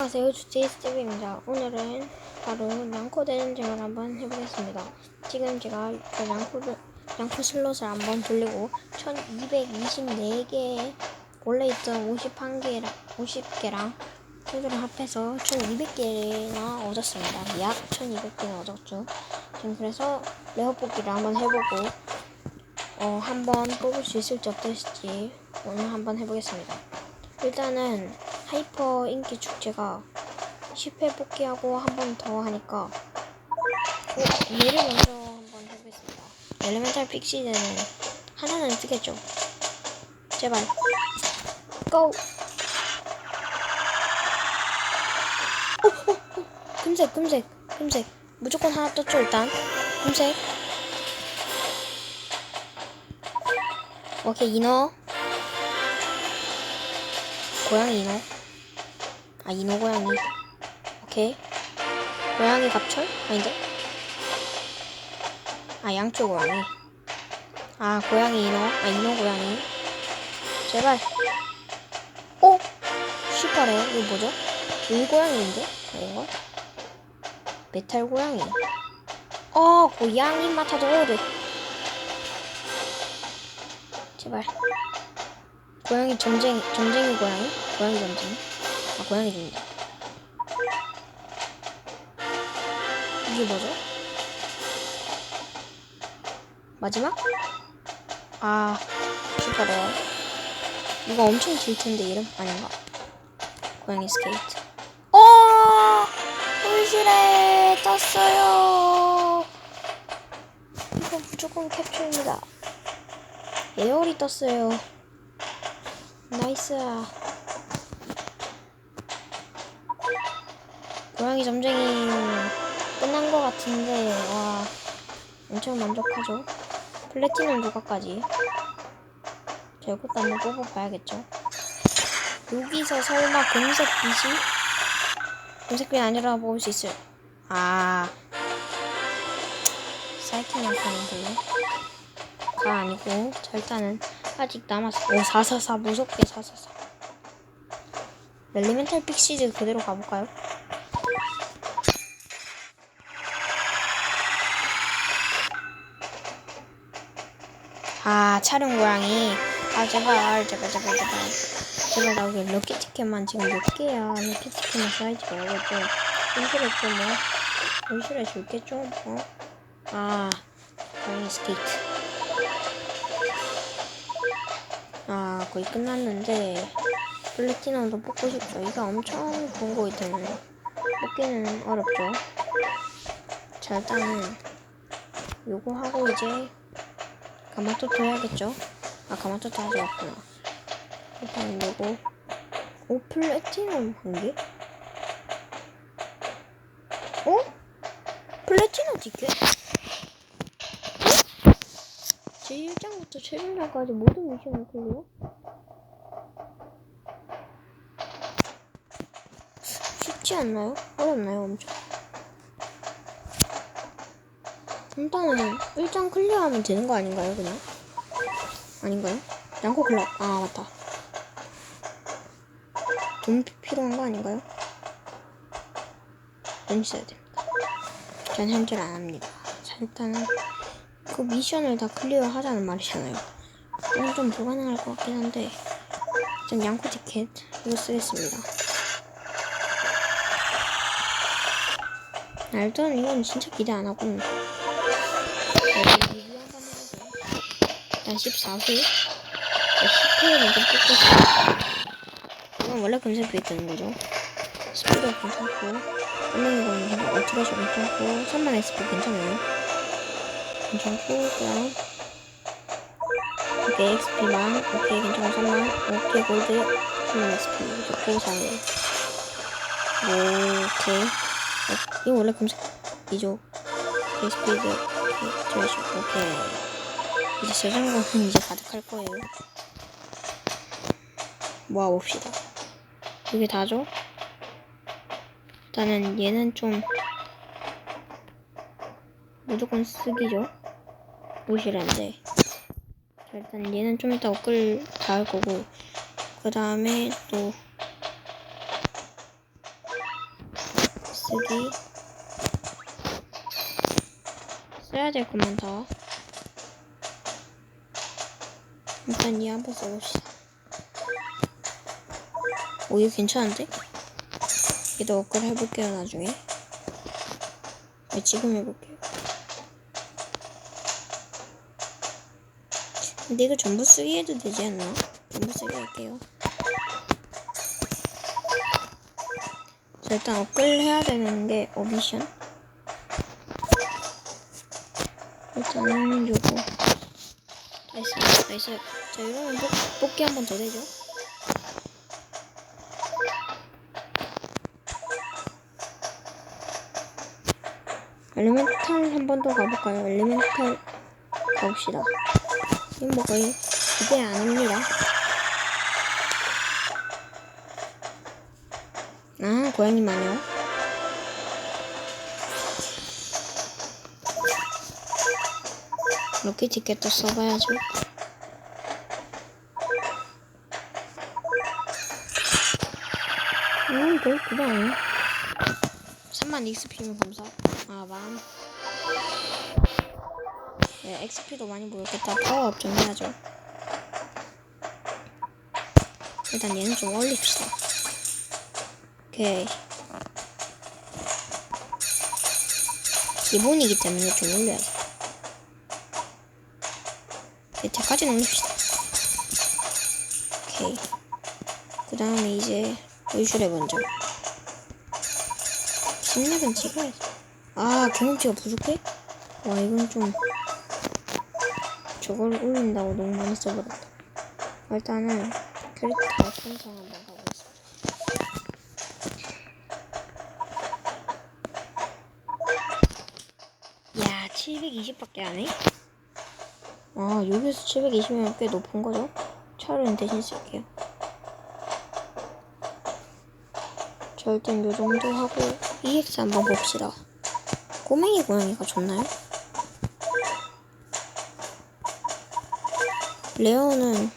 안녕하세요. 주제이스TV입니다. 오늘은 바로 냥코 대전쟁을 한번 해보겠습니다. 지금 제가 그 냥코를, 냥코 슬롯을 한번 돌리고 1224개의 원래 있던 51개랑 50개랑 소주를 합해서 1200개나 얻었습니다. 약 1200개나 얻었죠. 지금 그래서 레어 뽑기를 한번 해보고 어, 한번 뽑을 수 있을지 어떨지 오늘 한번 해보겠습니다 일단은 하이퍼 인기 축제가 10회 뽑기하고 한 번 더 하니까 어, 얘를 먼저 한번 해보겠습니다. 엘레멘탈 픽시드는 하나는 뜨겠죠. 제발 고! 오, 오, 오. 금색 금색 금색 무조건 하나 떴죠 일단 금색 오케이 인어 고양이 인어 아 인어 고양이 오케이 고양이 갑철? 아닌데? 아 양쪽 고양이 아 고양이 인어 아 인어 고양이 제발 오! 18회 이거 뭐죠? 울고양이인데? 아닌가? 메탈 고양이 어 고양이 마타도르 제발 고양이 점쟁이 점쟁이 고양이? 고양이 점쟁이? 아 고양이 점쟁이 이게 뭐죠? 마지막? 아 슈퍼레어 이거 엄청 길 텐데 이름 아닌가? 고양이 스케이트 어 불실에 떴어요 이거 무조건 캡처입니다 에어리 떴어요 나이스. 고양이 점쟁이 끝난 것 같은데 와 엄청 만족하죠. 플래티넘 조각까지. 자 이것도 한번 뽑아봐야겠죠. 여기서 설마 금색 빛이 금색 빛 아니라 볼수 있어요. 아 사이팅 양파는 별로. 가 아니고 자 일단은 아직 남았어. 오, 444 무섭게 444. 엘리멘탈 픽시즈 그대로 가볼까요? 아, 촬영 고양이. 아, 제발, 제발, 제발, 제발. 제발, 나 여기 럭키 티켓만 지금 몇 개야. 럭키 티켓만 사야지 말고 좀. 인실에 좀 뭐. 인실에 줄게 좀, 어? 아, 고양이 스케이트. 아 거의 끝났는데 플래티넘도 뽑고 싶죠 이거 엄청 좋은 거기 때문에 뽑기는 어렵죠 자 일단은 요거 하고 이제 가마토토 해야겠죠 아 가마토토 하지 않구나 일단 요거 오 플래티넘 한 개? 어? 플래티넘 티켓? 제1장부터 최종장까지 모든 미션을 클리어? 쉽지 않나요? 어렵나요, 엄청? 일단은 1장 클리어하면 되는 거 아닌가요, 그냥? 아닌가요? 양코 클럽. 아, 맞다. 돈 필요한 거 아닌가요? 돈 있어야 됩니다. 전 현질 안 합니다. 자, 일단은 그 미션을 다 클리어 하자는 말이잖아요. 이건 좀 불가능할 것 같긴 한데 전 양코 티켓 이거 쓰겠습니다. 아, 일단 이건 진짜 기대 안 하고. 일단 14회 10회를 먼저 뽑고. 이건 원래 금색빛 되는 거죠. 스피드 괜찮고 끝내는 거는 괜찮고 어트러시 괜찮고 3만 SP 괜찮아요. 괜찮고 그다음 오케이 XP만. 오케이 괜찮아 3만. 오케이 골드. 3만 XP 좋고 잘해. 오케이. 어, 이거 원래 금색이죠 오케이 스피드. 오케이 트래쉬 오케이. 이제 재생거는 이제 가득할 거예요. 모아봅시다. 이게 다죠? 일단은 얘는 좀 무조건 쓰기죠. 자, 일단 얘는 좀 이따 업글 다할 거고, 그 다음에 또, 쓰기. 써야 될 것만 더. 일단 이 한번 써봅시다. 오 이거 괜찮은데? 얘도 업글 해볼게요 나중에. 네, 지금 해볼게요 근데 이거 전부 쓰기 해도 되지 않나? 전부 쓰기 할게요 자, 일단 업글 해야 되는 게 오비션. 일단은 요거. 나이스, 나이스. 자, 이러면 복, 복귀 한번 더 되죠? 엘리멘탈 한 번 더 가볼까요? 엘리멘탈 가봅시다. 이건 뭐 거의 기대 아닙니다. 아, 고양이 마녀. 럭키 티켓도 써봐야죠. 음, 아니야. 3만 XP면 감사. 아, 만. 네, XP도 많이 모였겠다. 파워업 좀 해야죠. 일단 얘는 좀 올립시다. 오케이. 기본이기 때문에 좀 올려야지. 밑에까지는 올립시다. 오케이. 그 다음에 이제 의술에 먼저. 10렙은 찍어야지. 아, 경험치가 부족해? 와, 이건 좀. 저걸 올린다고 너무 많이 써버렸다. 일단은 캐릭터 편성 한번 가보겠습니다. 야, 720밖에 안 해? 아, 여기서 720이면 꽤 높은 거죠? 차로는 대신 쓸게요. 자, 일단 요 정도 하고 EX 한번 봅시다. 꼬맹이 고양이가 좋나요? 레오는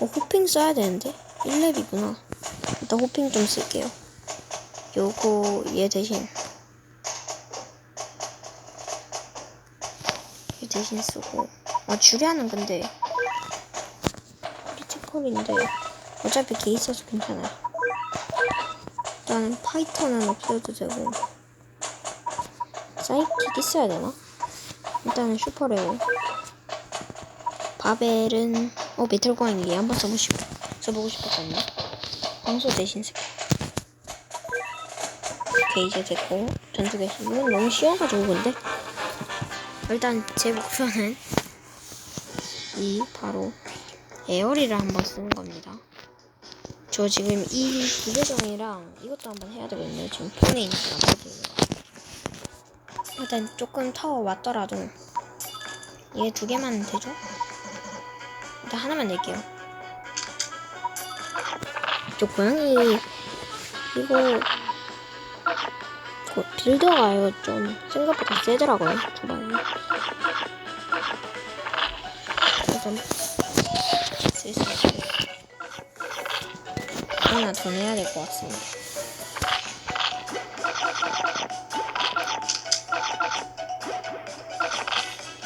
어, 호핑 써야 되는데? 1렙이구나. 일단 호핑 좀 쓸게요. 요거 얘 대신 얘 대신 쓰고 아 주ля는 근데 피치콜인데 어차피 걔 있어서 괜찮아요. 일단 파이터는 없어도 되고 사이킥 있어야 되나? 일단은 슈퍼레오 바벨은 어 메탈 고양이 얘 한번 써보고 싶 써보고 싶었거든요. 황소 대신 쓸게. 오케이 이제 됐고 전투 이건 너무 쉬워가지고 근데 일단 제 목표는 이 바로 에어리를 한번 쓰는 겁니다. 저 지금 이 부계정이랑 이것도 한번 해야 되거든요. 지금 폰에 있는 거안 보여요. 일단 조금 타워 왔더라도 얘 두 개만 되죠? 일단 하나만 낼게요. 저 고양이 이거 그 빌더가요 좀 생각보다 세더라고요. 일단 슬슬 하나 더 내야 될 것 같습니다.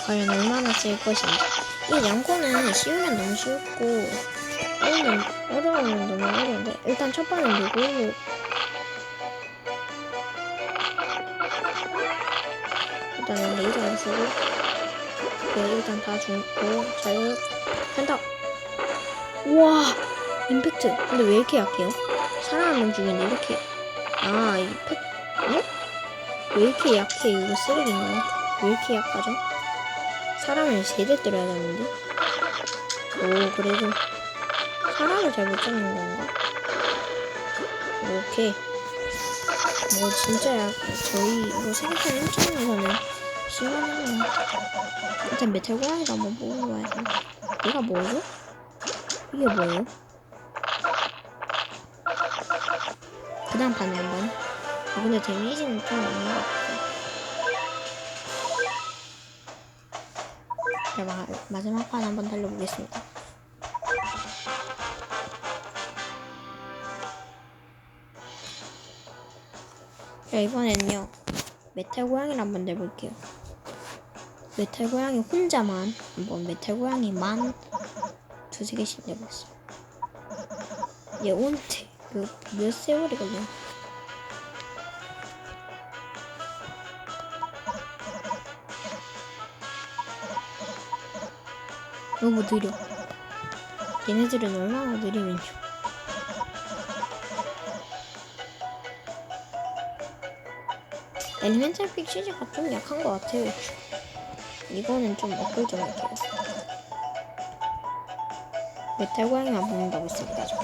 과연 얼마나 쓸 것인지. 이 양코는 쉬우면 너무 쉬웠고, 어려우면, 어려우면 너무 어려운데, 일단 첫 번은 누구, 일단은 레이저를 쓰고, 네, 일단 다 죽고, 자유, 한다! 우와! 임팩트! 근데 왜 이렇게 약해요? 사람 한 명 죽였는데 이렇게, 아, 이 팩, 어? 왜 이렇게 약해? 이거 쓰레기인가요? 왜 이렇게 약하죠? 사람을 세대 때려야 되는데? 오, 그래도 사람을 잘 못 잡는 건가? 오케이. 뭐, 진짜 약, 저희, 이거 세계판 1차원에서는 심하네요. 일단 메탈 고양이도 한번 뽑아봐야 돼. 얘가 뭐죠? 이게 뭐예요? 그 다음 판에 한 번. 아, 근데 데미지는 좀 없는 것 같아. 자, 마, 마지막 판 한번 달려보겠습니다. 자, 이번에는요. 메탈 고양이를 한번 내볼게요. 메탈 고양이 혼자만 한번 메탈 고양이만 두세 개씩 내봤어요. 얘 온테 몇, 몇 세월이 걸려? 너무 느려. 얘네들은 얼마나 느리면요. 엘리멘탈 픽시즈가 좀 약한 것 같아요. 이거는 좀 업글 좀 할게요. 메탈 고양이만 뽑는다고 했습니다. 저.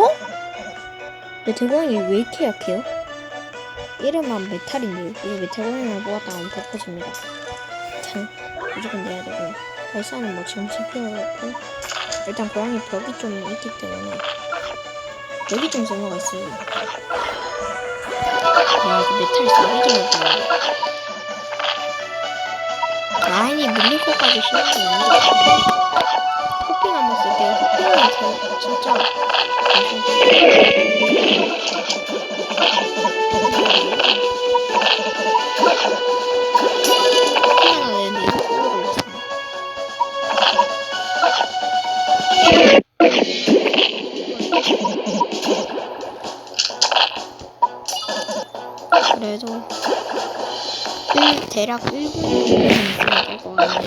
어? 메탈 고양이 왜 이렇게 약해요? 이름만 메탈인데요. 이거 메탈 고양이만 뽑았다가 덮어집니다. 참, 무조건 내야 되고. 발사는 뭐 지금 쓸 필요가 없고. 일단 고양이 벽이 좀 있기 때문에. 여기 좀 써놓가 있어요. 야, 이거 메탈 했다. 라인이 물릴 것까지 게 아니야. 호핑 한번 쓸게요. 호핑은 제, 진짜. 호핑 그래도 일, 대략 1분 정도는 있으면 될것 같네.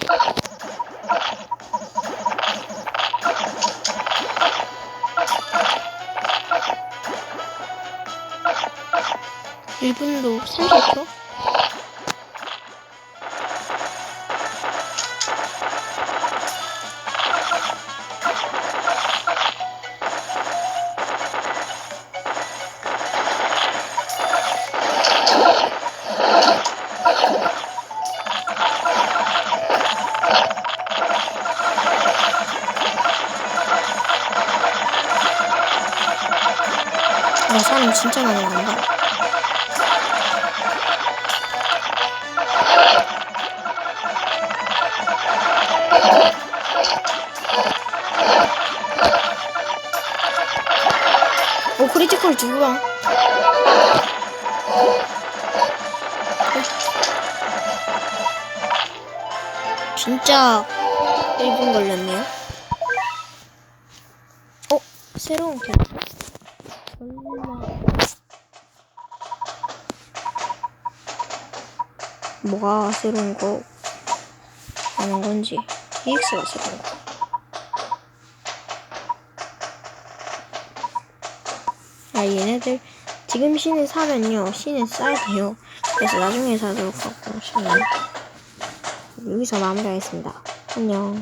일분도 30초? 사람 진짜 많이 나온다. 오 크리티컬 두 방. 진짜 1분 걸렸네요. 어? 새로운 캐릭터? 설마 뭐가 새로운 거 하는 건지 EX가 새로운 거. 아, 얘네들 지금 신을 사면요. 신을 싸야 돼요. 그래서 나중에 사도록 하고 신은 여기서 마무리하겠습니다. 안녕